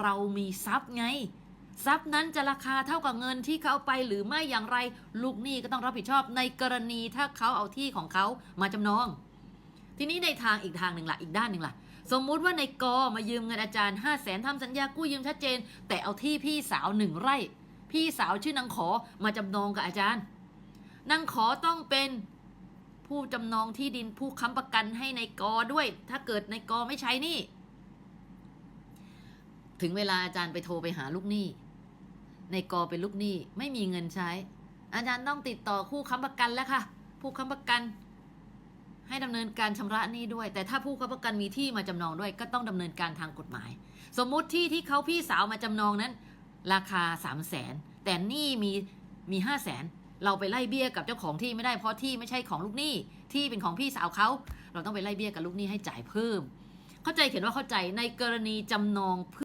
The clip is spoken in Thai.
เรามีทรัพย์ไง ทรัพย์นั้นจะราคาเท่ากับเงินที่เขาเอาไปหรือไม่อย่างไร ลูกหนี้ก็ต้องรับผิดชอบในกรณีถ้าเขาเอาที่ของเขามาจำนอง ทีนี้ในทางอีกทางหนึ่งล่ะอีกด้านหนึ่งล่ะ สมมุติว่าในกอมายืมเงินอาจารย์5 0 0แสนทำสัญญากู้ยืมชัดเจน แต่เอาที่พี่สาวหนึ่งไร่ พี่สาวชื่อนางขอมาจำนองกับอาจารย์นางขอต้องเป็นผู้จำนองที่ดินผู้ค้ำประกันให้ในกอด้วย ถ้าเกิดในกอไม่ใช้นี่ ถึงเวลาอาจารย์ไปโทรไปหาลูกหนี้ ในกอเป็นลูกหนี้ไม่มีเงินใช้ อาจารย์ต้องติดต่อคู่ค้ำประกันแล้วค่ะ ผู้ค้ำประกัน ให้ดำเนินการชำระหนี้ด้วย แต่ถ้าผู้ค้ำประกันมีที่มาจำนองด้วย ก็ต้องดำเนินการทางกฎหมาย สมมุติที่ที่เขาพี่สาวมาจำนองนั้น ราคา3 0 0แสนแต่หนี้มีมี5 0 0แสนเราไปไล่เบี้ยกับเจ้าของที่ไม่ได้เพราะที่ไม่ใช่ของลูกหนี้ที่เป็นของพี่สาวเขาเราต้องไปไล่เบี้ยกับลูกหนี้ให้จ่ายเพิ่ม เข้าใจเขียนว่าเข้าใจในกรณีจำนอง